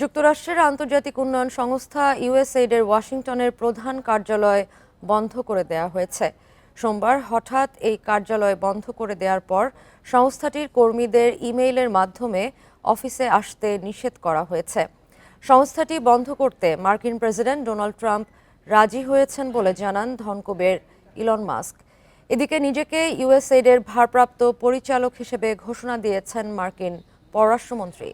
যুক্তরাষ্ট্রের আন্তর্জাতিক উন্নয়ন সংস্থা ইউএসএইডের ওয়াশিংটনের প্রধান কার্যালয় বন্ধ করে দেওয়া হয়েছে। সোমবার হঠাৎ এই কার্যালয় বন্ধ করে দেওয়ার পর সংস্থাটির কর্মীদের ইমেইলের মাধ্যমে অফিসে আসতে নিষেধ করা হয়েছে। সংস্থাটি বন্ধ করতে মার্কিন প্রেসিডেন্ট ডোনাল্ড ট্রাম্প রাজি হয়েছেন বলে জানান ধনকুবের ইলন মাস্ক। এদিকে নিজেকে ইউএসএইডের ভারপ্রাপ্ত পরিচালক হিসেবে ঘোষণা দিয়েছেন মার্কিন পররাষ্ট্রমন্ত্রী।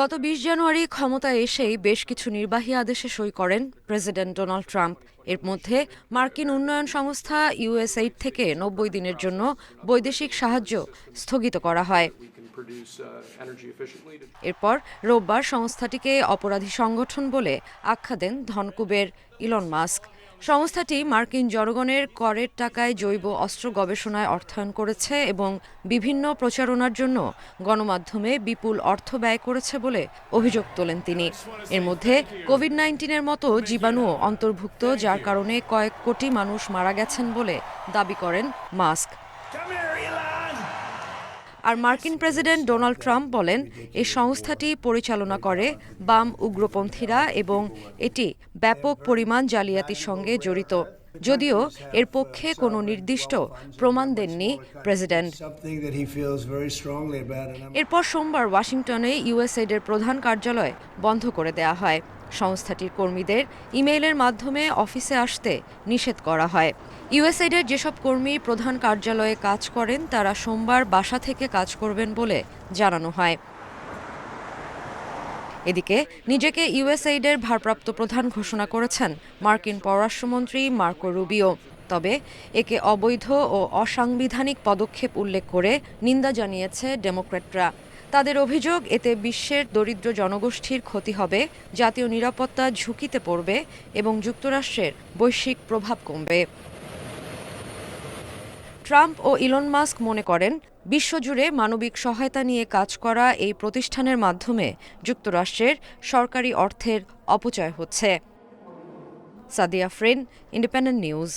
গত বিশ জানুয়ারি ক্ষমতায় এসেই বেশ কিছু নির্বাহী আদেশে সই করেন প্রেসিডেন্ট ডোনাল্ড ট্রাম্প। এর মধ্যে মার্কিন উন্নয়ন সংস্থা ইউএসএইড থেকে নব্বই দিনের জন্য বৈদেশিক সাহায্য স্থগিত করা হয়। Produce uh, energy efficiently to এরপর রোববার সংস্থাটিকে অপরাধী সংগঠন বলে আখ্যা দেন ধনকুবের ইলন মাস্ক। সংস্থাটি মার্কিন জনগণের করের টাকায় জৈব অস্ত্র গবেষণায় অর্থায়ন করেছে এবং বিভিন্ন প্রচারণার জন্য গণমাধ্যমে বিপুল অর্থ ব্যয় করেছে বলে অভিযোগ তোলেন তিনি। এর মধ্যে কোভিড নাইন্টিনের মতো জীবাণুও অন্তর্ভুক্ত যার কারণে কয়েক কোটি মানুষ মারা গেছেন বলে দাবি করেন মাস্ক। আর মার্কিন প্রেসিডেন্ট ডোনাল্ড ট্রাম্প বলেন, এই সংস্থাটি পরিচালনা করে বাম উগ্রপন্থীরা এবং এটি ব্যাপক পরিমাণ জালিয়াতির সঙ্গে জড়িত। যদিও এর পক্ষে কোনো নির্দিষ্ট প্রমাণ দেননি প্রেসিডেন্ট। এরপর সোমবার ওয়াশিংটনে ইউএসএইডের প্রধান কার্যালয় বন্ধ করে দেয়া হয়। সংস্থাটির কর্মীদের ইমেইলের মাধ্যমে অফিসে আসতে নিষেধ করা হয়। ইউএসএইডের যেসব কর্মী প্রধান কার্যালয়ে কাজ করেন, তারা সোমবার বাসা থেকে কাজ করবেন বলে জানানো হয়। এদিকে নিজেকে ইউএসএইডের ভারপ্রাপ্ত প্রধান ঘোষণা করেছেন মার্কিন পররাষ্ট্রমন্ত্রী মার্কো রুবিও। তবে একে অবৈধ ও অসাংবিধানিক পদক্ষেপ উল্লেখ করে নিন্দা জানিয়েছে ডেমোক্র্যাটরা। তাদের অভিযোগ, এতে বিশ্বের দরিদ্র জনগোষ্ঠীর ক্ষতি হবে, জাতীয় নিরাপত্তা ঝুঁকিতে পড়বে এবং যুক্তরাষ্ট্রের বৈশ্বিক প্রভাব কমবে। ট্রাম্প ও ইলন মাস্ক মনে করেন, বিশ্বজুড়ে মানবিক সহায়তা নিয়ে কাজ করা এই প্রতিষ্ঠানের মাধ্যমে যুক্তরাষ্ট্রের সরকারি অর্থের অপচয় হচ্ছে। সাদিয়া ফ্রেন, ইন্ডিপেন্ডেন্ট নিউজ।